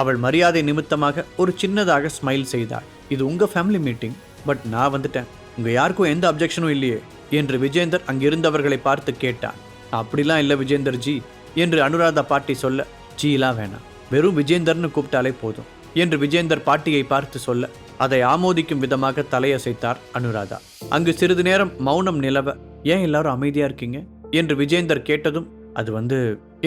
அவள் மரியாதை நிமித்தமாக ஒரு சின்னதாக ஸ்மைல் செய்தாள். இது உங்க ஃபேமிலி மீட்டிங் பட் நான் வந்துட்டேன். உங்க யாருக்கும் எந்த அப்ஜெக்ஷனும் இல்லையே என்று விஜேந்தர் அங்கிருந்தவர்களை பார்த்து கேட்டான். அப்படிலாம் இல்லை விஜேந்தர் ஜி என்று அனுராதா பாட்டி சொல்ல ஜீலாம் வேணாம். வெறும் விஜேந்தர்னு கூப்பிட்டாலே போதும் என்று விஜேந்தர் பாட்டியை பார்த்து சொல்ல அதை ஆமோதிக்கும் விதமாக தலையசைத்தார் அனுராதா. அங்கு சிறிது நேரம் மௌனம் நிலவ ஏன் எல்லாரும் அமைதியா இருக்கீங்க? என்று விஜேந்தர் கேட்டதும் அது வந்து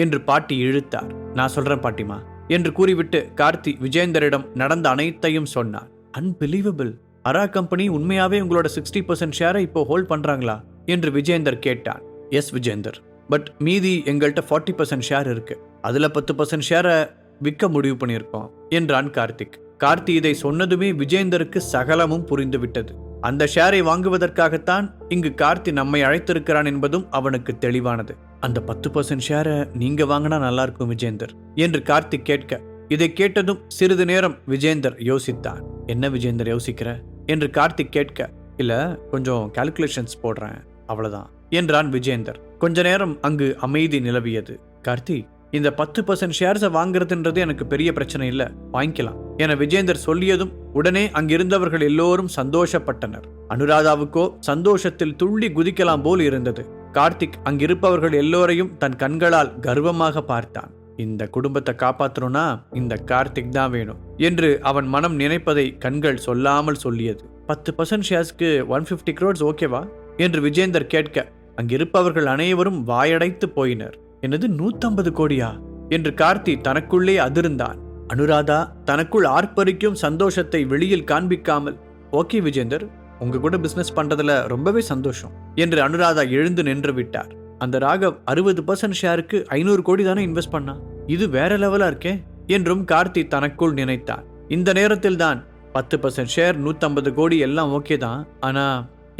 என்று பாட்டி இழுத்தார். நான் சொல்றேன் பாட்டிமா என்று கூறிவிட்டு கார்த்தி விஜேந்தரிடம் நடந்த அனைத்தையும் சொன்னார். அன்பிலீவபிள் அரா கம்பெனி உண்மையாவே உங்களோட சிக்ஸ்டி பர்சன்ட் ஷேரை இப்போ ஹோல்ட் பண்றாங்களா? என்று விஜேந்தர் கேட்டான் எஸ் விஜேந்தர் பட் மீதி எங்கள்கிட்ட ஃபார்ட்டி பர்சன்ட் ஷேர் இருக்கு. அதுல பத்து பர்சன்ட் ஷேரை விற்க முடிவு பண்ணியிருக்கோம் என்றான் கார்த்திக். கார்த்தி இதை சொன்னதுமே விஜேந்தருக்கு சகலமும் புரிந்துவிட்டது. அந்த ஷேரை வாங்குவதற்காகத்தான் இங்கு கார்த்தி நம்மை அழைத்திருக்கிறான் என்பதும் அவனுக்கு தெளிவானது. அந்த பத்து பர்சன்ட் ஷேரை நீங்கள் வாங்கினா நல்லா இருக்கும் விஜேந்தர் என்று கார்த்திக் கேட்க இதை கேட்டதும் சிறிது நேரம் விஜேந்தர் யோசித்தான் என்ன விஜேந்தர் யோசிக்கிற? என்று கார்த்திக் கேட்க இல்லை கொஞ்சம் கால்குலேஷன்ஸ் போடுறேன் அவ்வளோதான் என்றான் விஜேந்தர். கொஞ்ச நேரம் அங்கு அமைதி நிலவியது. கார்த்தி இந்த பத்து பர்சன்ட் ஷேர்ஸை வாங்குறதுன்றது எனக்கு பெரிய பிரச்சனை இல்லை வாங்கிக்கலாம் என விஜேந்தர் சொல்லியதும் உடனே அங்கிருந்தவர்கள் எல்லோரும் சந்தோஷப்பட்டனர். அனுராதாவுக்கோ சந்தோஷத்தில் துள்ளி குதிக்கலாம் போல் இருந்தது. கார்த்திக் அங்கிருப்பவர்கள் எல்லோரையும் தன் கண்களால் கர்வமாக பார்த்தான். இந்த குடும்பத்தை காப்பாற்றணும்னா இந்த கார்த்திக் தான் வேணும் என்று அவன் மனம் நினைப்பதை கண்கள் சொல்லாமல் சொல்லியது. பத்து பர்சன்ட் ஷேர்ஸ்க்கு ஒன் ஃபிஃப்டி க்ரோட்ஸ் ஓகேவா என்று விஜேந்தர் கேட்க அங்கிருப்பவர்கள் அனைவரும் வாயடைத்து போயினர். என்னது நூத்தம்பது கோடியா? என்று கார்த்தி தனக்குள்ளே அதிர்ந்தான். அனுராதா தனக்குள் ஆர்ப்பரிக்கும் சந்தோஷத்தை வெளியில் காண்பிக்காமல் ஓகே விஜேந்தர் உங்க கூட பிசினஸ் பண்றதுல ரொம்பவே சந்தோஷம் என்று அனுராதா எழுந்து நின்று விட்டார். அந்த ராகவ் அறுபது பர்சன்ட் ஷேருக்கு ஐநூறு கோடி தானே இன்வெஸ்ட் பண்ணா? இது வேற லெவலா இருக்கே என்றும் கார்த்தி தனக்குள் நினைத்தார். இந்த நேரத்தில் தான் பத்து பர்சன்ட் ஷேர் நூத்தம்பது கோடி எல்லாம் ஓகே தான் ஆனா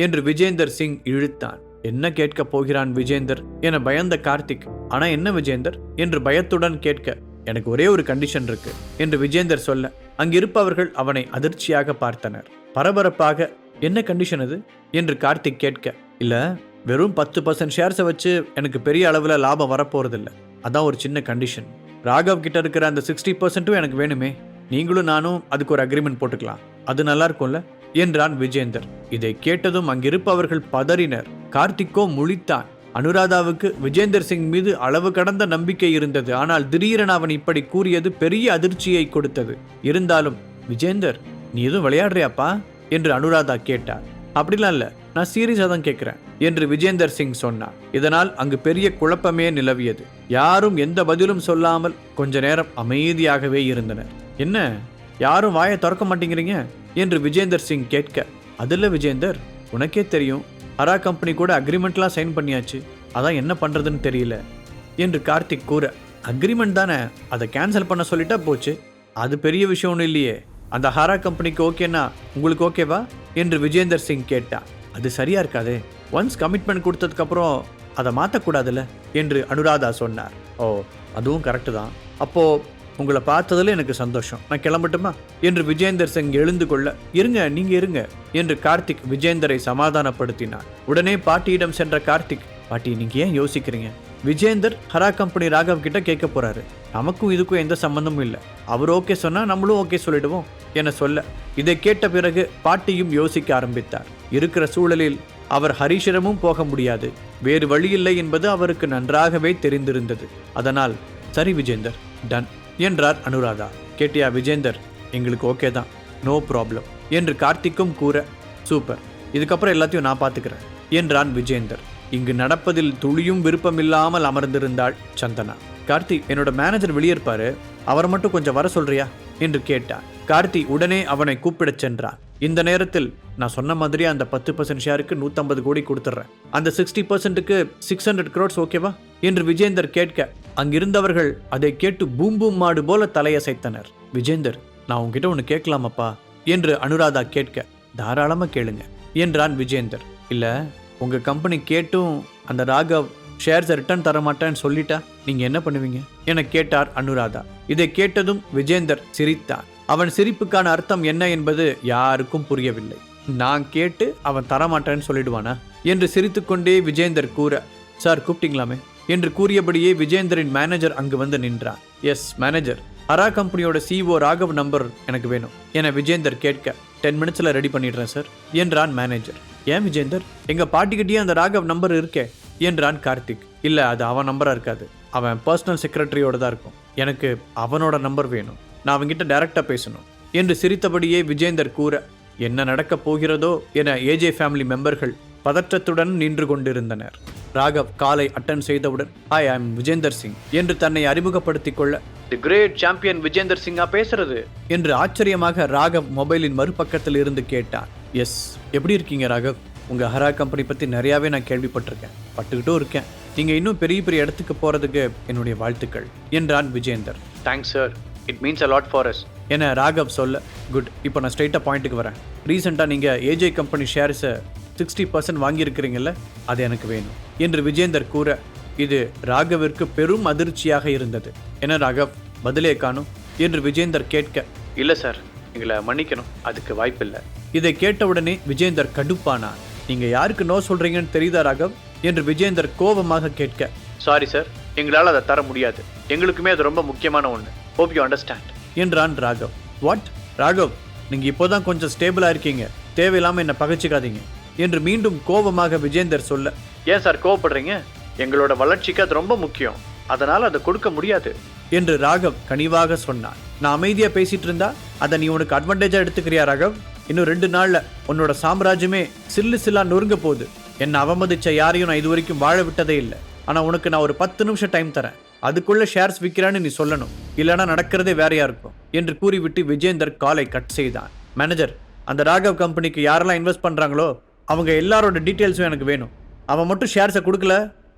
என்று விஜேந்தர் சிங் இழுத்தான் என்ன கேட்க போகிறான் விஜேந்தர் என பயந்த கார்த்திக். ஆனா என்ன விஜேந்தர் என்று பயத்துடன் கேட்க எனக்கு ஒரே ஒரு கண்டிஷன் இருக்கு என்று விஜேந்தர் சொல்ல அங்கிருப்பவர்கள் அவனை அதிர்ச்சியாக பார்த்தனர். பரபரப்பாக என்ன கண்டிஷன் அது என்று கார்த்திக் கேட்க இல்லை வெறும் பத்து பர்சன்ட் ஷேர்ஸை வச்சு எனக்கு பெரிய அளவில் லாபம் வரப்போகிறதில்ல அதான் ஒரு சின்ன கண்டிஷன் ராகவ் கிட்ட இருக்கிற அந்த சிக்ஸ்டி பர்சன்ட்டும் எனக்கு வேணுமே. நீங்களும் நானும் அதுக்கு ஒரு அக்ரிமெண்ட் போட்டுக்கலாம். அது நல்லா இருக்கும்ல? என்றான் விஜேந்தர். இதை கேட்டதும் அங்கிருப்பவர்கள் பதறினர். கார்த்திக்கோ முழித்தான். அனுராதாவுக்கு விஜேந்தர் சிங் மீது அளவு கடந்த நம்பிக்கை இருந்தது. ஆனால் திடீரென அவன் இப்படி கூறியது பெரிய அதிர்ச்சியை கொடுத்தது. இருந்தாலும் விஜேந்தர் நீ எதுவும் விளையாடுறியாப்பா? என்று அனுராதா கேட்டார். அப்படிலாம் இல்லை நான் சீரியஸாக தான் கேட்குறேன் என்று விஜேந்தர் சிங் சொன்னார். இதனால் அங்கு பெரிய குழப்பமே நிலவியது. யாரும் எந்த பதிலும் சொல்லாமல் கொஞ்ச நேரம் அமைதியாகவே இருந்தனர். என்ன? யாரும் வாயை திறக்க மாட்டேங்கிறீங்க? என்று விஜேந்தர் சிங் கேட்க அதில் விஜேந்தர் உனக்கே தெரியும். ஹரா கம்பெனி கூட அக்ரிமெண்ட்லாம் சைன் பண்ணியாச்சு. அதான் என்ன பண்ணுறதுன்னு தெரியல என்று கார்த்திக் கூற அக்ரிமெண்ட் தானே அதை கேன்சல் பண்ண சொல்லிட்டா போச்சு. அது பெரிய விஷயம் ஒன்றும் இல்லையே. அந்த ஹாரா கம்பெனிக்கு ஓகேனா உங்களுக்கு ஓகேவா என்று விஜேந்தர் சிங் கேட்டான் அது சரியா இருக்காதே. ஒன்ஸ் கமிட்மெண்ட் கொடுத்ததுக்கப்புறம் அதை மாற்றக்கூடாதுல்ல என்று அனுராதா சொன்னார். ஓ அதுவும் கரெக்டு தான். அப்போ உங்களை பார்த்ததுல எனக்கு சந்தோஷம். நான் கிளம்பட்டுமா? என்று விஜேந்தர் சிங் எழுந்து கொள்ள இருங்க நீங்க இருங்க என்று கார்த்திக் விஜேந்தரை சமாதானப்படுத்தினார். உடனே பாட்டியிடம் சென்ற கார்த்திக் பாட்டி நீங்க ஏன் யோசிக்கிறீங்க? விஜேந்தர் ஹரா கம்பெனி ராகவ் கிட்ட கேட்க போறாரு. நமக்கும் இதுக்கும் எந்த சம்பந்தமும் இல்லை. அவர் ஓகே சொன்னால் நம்மளும் ஓகே சொல்லிடுவோம் என சொல்ல இதை கேட்ட பிறகு பாட்டியும் யோசிக்க ஆரம்பித்தார். இருக்கிற சூழலில் அவர் ஹரிஷரமும் போக முடியாது. வேறு வழியில்லை என்பது அவருக்கு நன்றாகவே தெரிந்திருந்தது. அதனால் சரி விஜேந்தர் டன் என்றார் அனுராதா. கேட்டியா விஜேந்தர் எங்களுக்கு ஓகே தான். நோ ப்ராப்ளம் என்று கார்த்திக்கும் கூற சூப்பர். இதுக்கப்புறம் எல்லாத்தையும் நான் பார்த்துக்கிறேன் என்றான் விஜேந்தர். இங்கு நடப்பதில் துளியும் விருப்பமில்லாமல் அமர்ந்திருந்தாள் சந்தனா. கார்த்தி என்னோட மேனேஜர் வெளியே இருப்பாரு அவரை மட்டும் கொஞ்சம் வர சொல்றியா? என்று கேட்டார் கார்த்தி உடனே அவனை கூப்பிடச் சென்றான். இந்த நேரத்தில் நான் சொன்ன மாதிரி அந்த பத்து பர்சன்ட் ஷேருக்கு நூற்றம்பது கோடி கொடுத்துட்றேன். அந்த சிக்ஸ்டி பர்சன்ட்டுக்கு சிக்ஸ் ஹண்ட்ரட் க்ரோட்ஸ் ஓகேவா என்று விஜேந்தர் கேட்க அங்கிருந்தவர்கள் அதை கேட்டு பூம் பூம் மாடு போல தலையசைத்தனர். விஜேந்தர் நான் உங்ககிட்ட ஒன்று கேட்கலாமப்பா? என்று அனுராதா கேட்க தாராளமாக கேளுங்க என்றான் விஜேந்தர். இல்லை உங்கள் கம்பெனி கேட்டும் அந்த ராகவ் ஷேர்ஸை ரிட்டர்ன் தர மாட்டேன்னு சொல்லிட்டா? நீங்கள் என்ன பண்ணுவீங்க? என கேட்டார் அனுராதா. இதை கேட்டதும் விஜேந்தர் சிரித்தான் அவன் சிரிப்புக்கான அர்த்தம் என்ன என்பது யாருக்கும் புரியவில்லை. நான் கேட்டு அவன் தரமாட்டேன்னு சொல்லிடுவானா? என்று சிரித்துக்கொண்டே விஜேந்தர் கூற சார் கூப்பிட்டீங்களாமே? என்று கூறியபடியே விஜேந்தரின் மேனேஜர் அங்கு வந்து நின்றார். எஸ் மேனேஜர் அரா கம்பெனியோட சிஓ ராகவ் நம்பர் எனக்கு வேணும். என விஜேந்தர் கேட்க டென் மினிட்ஸில் ரெடி பண்ணிடுறேன் சார் என்றான் மேனேஜர் ஏன் விஜேந்தர்? எங்கள் பாட்டிக்கிட்டேயே அந்த ராகவ் நம்பர் இருக்கே. என்றான் கார்த்திக். இல்லை அது அவன் நம்பராக இருக்காது. அவன் பர்சனல் செக்ரட்டரியோட தான் இருக்கும். எனக்கு அவனோட நம்பர் வேணும். நான் அவன்கிட்ட டைரக்டா பேசணும். என்று சிரித்தபடியே விஜேந்தர் கூற என்ன நடக்கப் போகிறதோ என ஏஜே ஃபேமிலி மெம்பர்கள் பதற்றத்துடன் நின்று கொண்டிருந்தனர். ராகவ் காலை அட்டன் செய்தவுடன் hi I I'm Vijender Singh என்று தன்னை அறிமுகப்படுத்திக் கொள்ள தி கிரேட் சாம்பியன் விஜேந்தர் சிங்கா பேசுறது? என்று ஆச்சரியமாக ராகவ் மொபைலின் மறுபக்கத்தில் இருந்து கேட்டான். எஸ் எப்படி இருக்கீங்க ராகவ்? உங்க ஹரா கம்பெனி பத்தி நிறையாவே நான் கேள்விப்பட்டிருக்கேன். பட்டுக்கிட்டும் இருக்கேன். நீங்க இன்னும் பெரிய பெரிய இடத்துக்கு போறதுக்கு என்னுடைய வாழ்த்துக்கள். என்றான் Vijender. Thanks sir it means a lot for us என ராகவ் சொல்ல குட் இப்போ நான் ஸ்ட்ரைட்டாக பாயிண்ட்டுக்கு வரேன். ரீசெண்டாக நீங்கள் ஏஜே கம்பெனி ஷேர்ஸை சிக்ஸ்டி பர்சன்ட் வாங்கியிருக்கிறீங்கல்ல அது எனக்கு வேணும். என்று விஜேந்தர் கூற இது ராகவிற்கு பெரும் அதிர்ச்சியாக இருந்தது. என்ன ராகவ் பதிலே காணும். என்று விஜேந்தர் கேட்க இல்லை சார் எங்களை மன்னிக்கணும். அதுக்கு வாய்ப்பில்லை. இதை கேட்டவுடனே விஜேந்தர் கடுப்பானார். நீங்க யாருக்கு நோ சொல்றீங்கன்னு தெரியுதா ராகவ்? என்று விஜேந்தர் கோபமாக கேட்க. சாரி சார் எங்களால் அதை தர முடியாது. எங்களுக்குமே அது ரொம்ப முக்கியமான ஒன்று ஹோப் யூ அண்டர்ஸ்டாண்ட் என்றான் ராகவ். வாட் ராகவ் நீங்க இப்போதான் கொஞ்சம் ஸ்டேபிளா இருக்கீங்க. தேவையில்லாம என்ன பகைச்சிக்காதீங்க. என்று மீண்டும் கோபமாக விஜேந்தர் சொல்ல. ஏன் சார் கோவப்படுறீங்க? எங்களோட வளர்ச்சிக்கு அது ரொம்ப முக்கியம். அதனால அதை கொடுக்க முடியாது. என்று ராகவ் கனிவாக சொன்னான். நான் அமைதியா பேசிட்டு இருந்தா அதை நீ உனக்கு அட்வான்டேஜா எடுத்துக்கிறியா ராகவ்? இன்னும் ரெண்டு நாள்ல உன்னோட சாம்ராஜ்யமே சில்லு சில்லா நொறுங்க போகுது. என்னை அவமதிச்ச யாரையும் நான் இது வரைக்கும் வாழ விட்டதே இல்லை. ஆனால் உனக்கு நான் ஒரு பத்து நிமிஷம் டைம் தரேன். அதுக்குள்ள ஷேர்ஸ் விற்கிறான்னு நீ சொல்லணும். இல்லைன்னா நடக்கிறதே வேறையா இருக்கும்? என்று கூறிவிட்டு விஜேந்தர் காலை கட் செய்தான். மேனேஜர் அந்த ராகவ் கம்பெனிக்கு யாரெல்லாம் இன்வெஸ்ட் பண்ணுறாங்களோ அவங்க எல்லாரோட டீட்டெயில்ஸும் எனக்கு வேணும். அவன் மட்டும் ஷேர்ஸை கொடுக்கல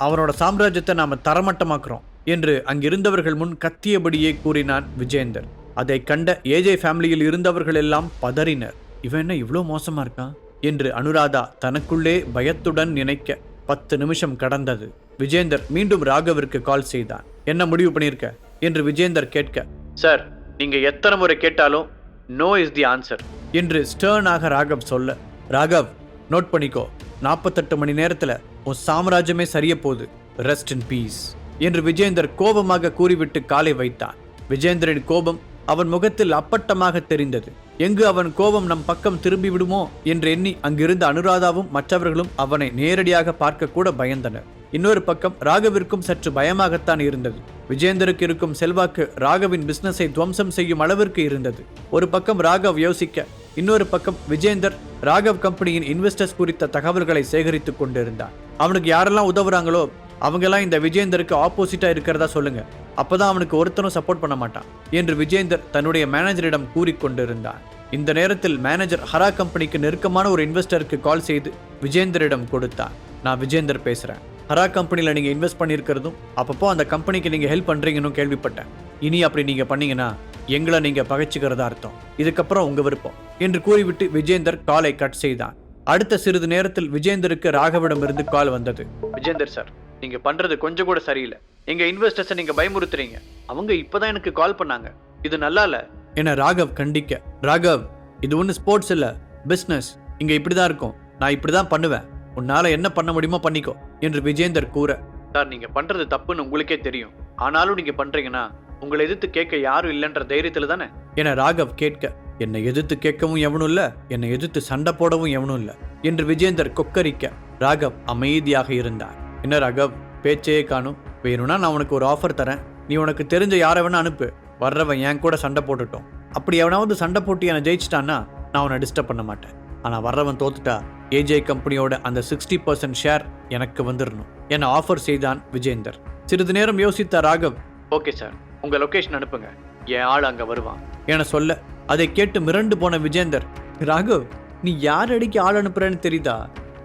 அவனோட சாம்ராஜ்யத்தை நாம் தரமட்டமாக்குறோம் என்று அங்கிருந்தவர்கள் முன் கத்தியபடியே கூறினான் விஜேந்தர். அதை கண்ட ஏஜே ஃபேமிலியில் இருந்தவர்கள் எல்லாம் பதறினர். இவன் என்ன இவ்வளோ மோசமாக இருக்கான் என்று அனுராதா தனக்குள்ளே பயத்துடன் நினைக்க பத்து நிமிஷம் கடந்தது. விஜேந்தர் மீண்டும் ராகவிற்கு கால் செய்தான். என்ன முடிவு பண்ணியிருக்க? என்று விஜேந்தர் கேட்க சார் நீங்க எத்தனை முறை கேட்டாலும் நோ இஸ் தி ஆன்சர் என்று ஸ்டர்னாக ராகவ் சொல்ல ராகவ் நோட் பண்ணிக்கோ. நாற்பத்தெட்டு மணி நேரத்தில் உன் சாம்ராஜ்யமே சரிய போகுது. ரெஸ்ட் இன் பீஸ் என்று விஜேந்தர் கோபமாக கூறிவிட்டு காலை வைத்தான். விஜேந்தரின் கோபம் அவன் முகத்தில் அப்பட்டமாக தெரிந்தது. எங்கு அவன் கோபம் நம் பக்கம் திரும்பி விடுமோ என்று எண்ணி அங்கிருந்த அனுராதாவும் மற்றவர்களும் அவனை நேரடியாக பார்க்க கூட பயந்தனர். இன்னொரு பக்கம் ராகவிற்கும் சற்று பயமாகத்தான் இருந்தது. விஜேந்தருக்கு இருக்கும் செல்வாக்கு ராகவின் பிசினஸை துவம்சம் செய்யும் அளவிற்கு இருந்தது. ஒரு பக்கம் ராகவ் யோசிக்க இன்னொரு பக்கம் விஜேந்தர் ராகவ் கம்பெனியின் இன்வெஸ்டர்ஸ் குறித்த தகவல்களை சேகரித்துக் கொண்டிருந்தான். அவனுக்கு யாரெல்லாம் உதவுறாங்களோ அவங்கெல்லாம் இந்த விஜேந்தருக்கு ஆப்போசிட்டா இருக்கிறதா சொல்லுங்க. அப்பதான் அவனுக்கு ஒருத்தனும் சப்போர்ட் பண்ண மாட்டான் என்று விஜேந்தர் தன்னுடைய மேனேஜரிடம் கூறிக்கொண்டிருந்தான் இந்த நேரத்தில் மேனேஜர் ஹரா கம்பெனிக்கு நெருக்கமான ஒரு இன்வெஸ்டருக்கு கால் செய்து விஜேந்தரிடம் கொடுத்தான் நான் விஜேந்தர் பேசுகிறேன் ஹரா கம்பெனியில் நீங்கள் இன்வெஸ்ட் பண்ணியிருக்கிறதும் அப்பப்போ அந்த கம்பெனிக்கு நீங்கள் ஹெல்ப் பண்ணுறீங்கன்னு கேள்விப்பட்டேன். இனி அப்படி நீங்கள் பண்ணீங்கன்னா எங்களை நீங்கள் பகைச்சிக்கிறதா அர்த்தம். இதுக்கப்புறம் உங்கள் விருப்பம் என்று கூறிவிட்டு விஜேந்தர் காலை கட் செய்தான் அடுத்த சிறிது நேரத்தில் விஜேந்தருக்கு ராகவிடம் இருந்து கால் வந்தது. விஜேந்தர் சார் நீங்க பண்றது கொஞ்சம் கூட சரியில்லை. எங்க இன்வெஸ்டர்ஸை நீங்க பயமுறுத்துறீங்க. அவங்க இப்பதான் எனக்கு கால் பண்ணாங்க. இது நல்லா இல்ல என ராகவ் கண்டிக்க. ராகவ் இது ஒன்று ஸ்போர்ட்ஸ் இல்ல பிசினஸ் இங்க இப்படிதான் இருக்கும். நான் இப்படிதான் பண்ணுவேன். உன்னால என்ன பண்ண முடியுமோ பண்ணிக்கோ என்று விஜேந்தர் கூற. சார் நீங்க பண்றது தப்புன்னு உங்களுக்கே தெரியும். ஆனாலும் நீங்க பண்றீங்கன்னா உங்களை எதிர்த்து கேட்க யாரும் இல்லைன்ற தைரியத்துல தானே? என ராகவ் கேட்க என்னை எதிர்த்து கேட்கவும் எவனும் இல்ல என்னை எதிர்த்து சண்டை போடவும் எவனும் இல்ல என்று விஜேந்தர் கொக்கரிக்க. ராகவ் அமைதியாக இருந்தார். என்ன ராகவ்? பேச்சே காணும். வேணும்னா நான் உனக்கு ஒரு ஆஃபர் தரேன். நீ உனக்கு தெரிஞ்ச யாரை வேணா அனுப்பு. வர்றவன் என் கூட சண்டை போட்டுட்டோம். அப்படி எவனாவது சண்டை போட்டு என்னை ஜெயிச்சிட்டான்னா நான் உன்னை டிஸ்டர்ப் பண்ண மாட்டேன். ஆனால் வர்றவன் தோத்துட்டா ஏஜே கம்பெனியோட அந்த சிக்ஸ்டி பர்சன்ட் ஷேர் எனக்கு வந்துடணும் என ஆஃபர் செய்தான் விஜேந்தர். சிறிது நேரம் யோசித்த ராகவ் ஓகே சார் உங்கள் லொகேஷன் அனுப்புங்க. என் ஆள் அங்கே வருவான். என சொல்ல அதை கேட்டு மிரண்டு போன விஜேந்தர் ராகவ் நீ யார் அடிக்கு ஆள் அனுப்புறேன்னு தெரியுதா?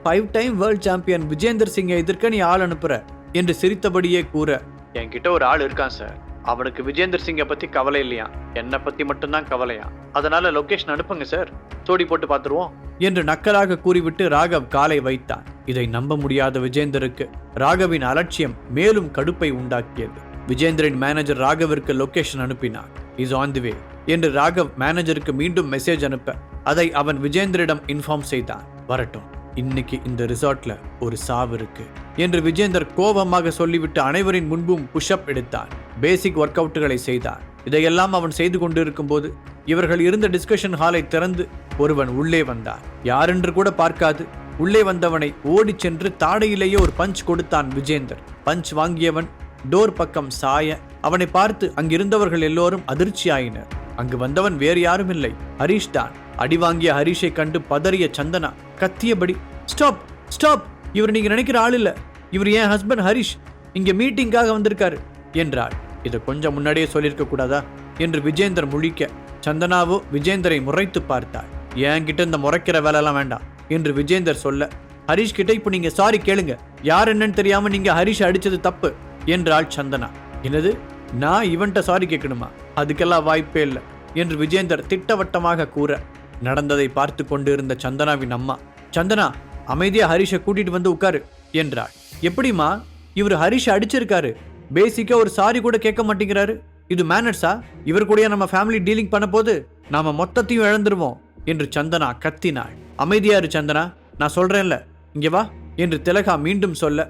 Five time world champion Vijender சிங்கை எதிர்க்க நீ ஆள் அனுப்புற. என்று சிரித்தபடியே கூற என்கிட்ட ஒரு ஆள் இருக்கான் சார் அவனுக்கு விஜேந்தர் சிங்கை பத்தி கவலை இல்லையா? என்னை பத்தி மட்டும்தான் கவலையா? அதனால லொகேஷன் அனுப்புங்க சார் சோடி போட்டு பார்த்துருவோம். என்று நக்கலாக கூறிவிட்டு ராகவ் காலை வைத்தான். இதை நம்ப முடியாத விஜேந்தருக்கு ராகவின் அலட்சியம் மேலும் கடுப்பை உண்டாக்கியது. விஜேந்தரின் மேனேஜர் ராகவிற்கு லொகேஷன் அனுப்பினார். இஸ் ஆன் தி வே என்று ராகவ் மேனேஜருக்கு மீண்டும் மெசேஜ் அனுப்ப அதை அவன் விஜேந்தரிடம் இன்ஃபார்ம் செய்தான். வரட்டும். இன்னைக்கு இந்த ரிசார்ட்ல ஒரு சாவு இருக்கு என்று விஜேந்தர் கோபமாக சொல்லிவிட்டு அனைவரின் முன்பும் புஷ்அப் எடுத்தான் பேசிக் ஒர்க் அவுட்டுகளை செய்தார். இதையெல்லாம் அவன் செய்து கொண்டிருக்கும் போது இவர்கள் இருந்த டிஸ்கஷன் ஹாலை திறந்து ஒருவன் உள்ளே வந்தார். யாரென்று கூட பார்க்காது. உள்ளே வந்தவனை ஓடிச் சென்று தாடையிலேயே ஒரு பஞ்ச் கொடுத்தான் விஜேந்தர். பஞ்ச் வாங்கியவன் டோர் பக்கம் சாய அவனை பார்த்து அங்கிருந்தவர்கள் எல்லோரும் அதிர்ச்சியாயினர். அங்கு வந்தவன் வேறு யாரும் இல்லை ஹரீஷ் தான். அடி வாங்கிய ஹரிஷை கண்டு பதறிய சந்தனா கத்தியபடி ஸ்டாப் ஸ்டாப் இவர் நீங்க நினைக்கிற ஆள் இல்ல. இவர் என் ஹஸ்பண்ட் ஹரிஷ். இங்க மீட்டிங்காக வந்திருக்காரு என்றாள். இதை கொஞ்சம் முன்னாடியே சொல்லியிருக்க கூடாதா? என்று விஜேந்தர் முழிக்க சந்தனாவோ விஜேந்தரை முறைத்து பார்த்தாள். என்கிட்ட இந்த முறைக்கிற வேலைலாம் வேண்டாம் என்று விஜேந்தர் சொல்ல ஹரிஷ் கிட்ட இப்போ நீங்க சாரி கேளுங்க. யார் என்னன்னு தெரியாம நீங்க ஹரிஷ் அடிச்சது தப்பு என்றாள் சந்தனா. என்னது? நான் இவன்ட்ட சாரி கேட்கணுமா? அதுக்கெல்லாம் வாய்ப்பே இல்லை என்று விஜேந்தர் திட்டவட்டமாக கூற நடந்ததை பார்த்து கொண்டிருந்த சந்தனாவின் அம்மா சந்தனா அமைதியா ஹரிஷை கூட்டிட்டு வந்து உட்காரு என்றாள். எப்படிம்மா? இவர் ஹரிஷ் அடிச்சிருக்காரு. பேசிக்கா ஒரு சாரி கூட கேட்க மாட்டேங்கிறாரு. இது மேனர்ஸா? இவர் கூட நம்ம ஃபேமிலி டீலிங் பண்ண போது? நாம மொத்தத்தையும் இழந்துருவோம் என்று சந்தனா கத்தினாள். அமைதியாரு சந்தனா நான் சொல்றேன்ல. இங்க வா என்று திலகா மீண்டும் சொல்ல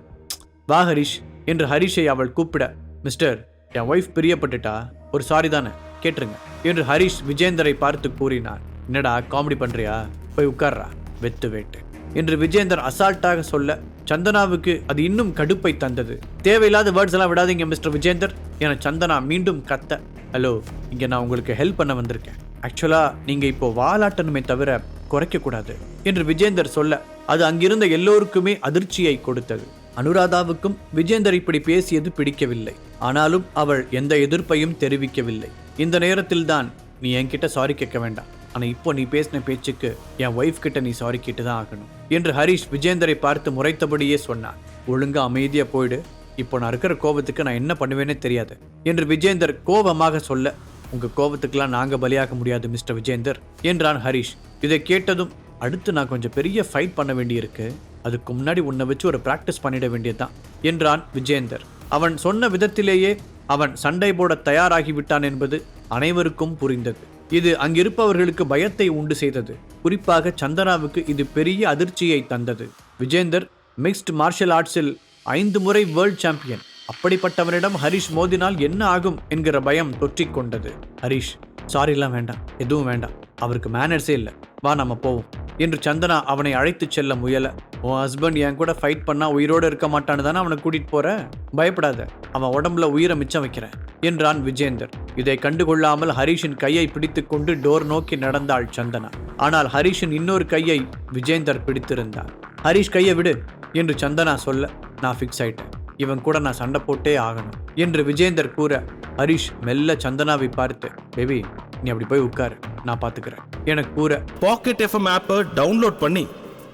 வா ஹரிஷ் என்று ஹரிஷை அவள் கூப்பிட மிஸ்டர் என் ஒய்ஃப் பிரியப்பட்டுட்டா. ஒரு சாரி தானே கேட்டுருங்க என்று ஹரிஷ் விஜேந்தரை பார்த்து கூறினார் என்னடா காமெடி பண்ணுறியா போய் உட்கார்றா. வெத்து வேட்டு. என்று விஜேந்தர் அசால்ட்டாக சொல்ல சந்தனாவுக்கு அது இன்னும் கடுப்பை தந்தது. தேவையில்லாத வேர்ட்ஸ் எல்லாம் விடாதீங்க மிஸ்டர் விஜேந்தர் என சந்தனா மீண்டும் கத்த ஹலோ இங்கே நான் உங்களுக்கு ஹெல்ப் பண்ண வந்திருக்கேன். ஆக்சுவலா நீங்கள் இப்போ வாலாட்டணுமே தவிர குறைக்கக்கூடாது என்று விஜேந்தர் சொல்ல அது அங்கிருந்த எல்லோருக்குமே அதிர்ச்சியை கொடுத்தது. அனுராதாவுக்கும் விஜேந்தர் இப்படி பேசியது பிடிக்கவில்லை. ஆனாலும் அவள் எந்த எதிர்ப்பையும் தெரிவிக்கவில்லை. இந்த நேரத்தில் தான் நீ என்கிட்ட சாரி கேட்க வேண்டாம். ஆனால் இப்போ நீ பேசின பேச்சுக்கு என் ஒய்ஃப் கிட்ட நீ சாரி கேட்டு தான் ஆகணும் என்று ஹரிஷ் விஜேந்தரை பார்த்து முறைத்தபடியே சொன்னான். ஒழுங்காக அமைதியாக போயிடு. இப்போ நான் இருக்கிற கோபத்துக்கு நான் என்ன பண்ணுவேனே தெரியாது என்று விஜேந்தர் கோபமாக சொல்ல உங்கள் கோபத்துக்கெல்லாம் நாங்கள் பலியாக முடியாது மிஸ்டர் விஜேந்தர் என்றான் ஹரிஷ். இதை கேட்டதும் அடுத்து நான் கொஞ்சம் பெரிய ஃபைட் பண்ண வேண்டியிருக்கு. அதுக்கு முன்னாடி உன்னை வச்சு ஒரு ப்ராக்டிஸ் பண்ணிட வேண்டியதுதான் என்றான் விஜேந்தர். அவன் சொன்ன விதத்திலேயே அவன் சண்டை போட தயாராகி விட்டான் என்பது அனைவருக்கும் புரிந்தது. இது அங்கிருப்பவர்களுக்கு பயத்தை உண்டு செய்தது. குறிப்பாக சந்தனாவுக்கு இது பெரிய அதிர்ச்சியை தந்தது. விஜேந்தர் மிக்ஸ்ட் மார்ஷல் ஆர்ட்ஸில் ஐந்து முறை வேர்ல்ட் சாம்பியன் அப்படிப்பட்டவரிடம் ஹரிஷ் மோதினால் என்ன ஆகும் என்கிற பயம் தொற்றிக் கொண்டது. ஹரிஷ் சாரிலாம் வேண்டாம் எதுவும் வேண்டாம். அவருக்கு மேனர்ஸே இல்லை. வா நம்ம போவோம். என்று சந்தனா அவனை அழைத்துச் செல்ல முயல. உன் ஹஸ்பண்ட் என் கூட ஃபைட் பண்ணா உயிரோடு இருக்க மாட்டான்னு தானே அவனை கூட்டிட்டு போற? பயப்படாத. அவன் உடம்புல உயிரை மிச்சம் வைக்கிறேன் என்றான் விஜேந்தர். இதை கண்டுகொள்ளாமல் ஹரிஷின் கையை பிடித்துக்கொண்டு டோர் நோக்கி நடந்தாள் சந்தனா. ஆனால் ஹரிஷின் இன்னொரு கையை விஜேந்தர் பிடித்திருந்தார். ஹரிஷ் கையை விடு என்று சந்தனா சொல்ல நான் ஃபிக்ஸ் ஆயிட்டேன். இவன் கூட நான் சண்டை போட்டே ஆகணும் என்று விஜேந்தர் கூற ஹரிஷ் மெல்ல சந்தனாவை பார்த்து பேபி நீ அப்படி போய் உட்காரு நான் பார்த்துக்கிறேன் என கூற பாக்கெட் எஃப்எம் ஆப்பை டவுன்லோட் பண்ணி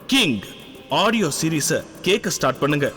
கிங் ஆடியோ சீரீஸை கேட்க ஸ்டார்ட் பண்ணுங்க.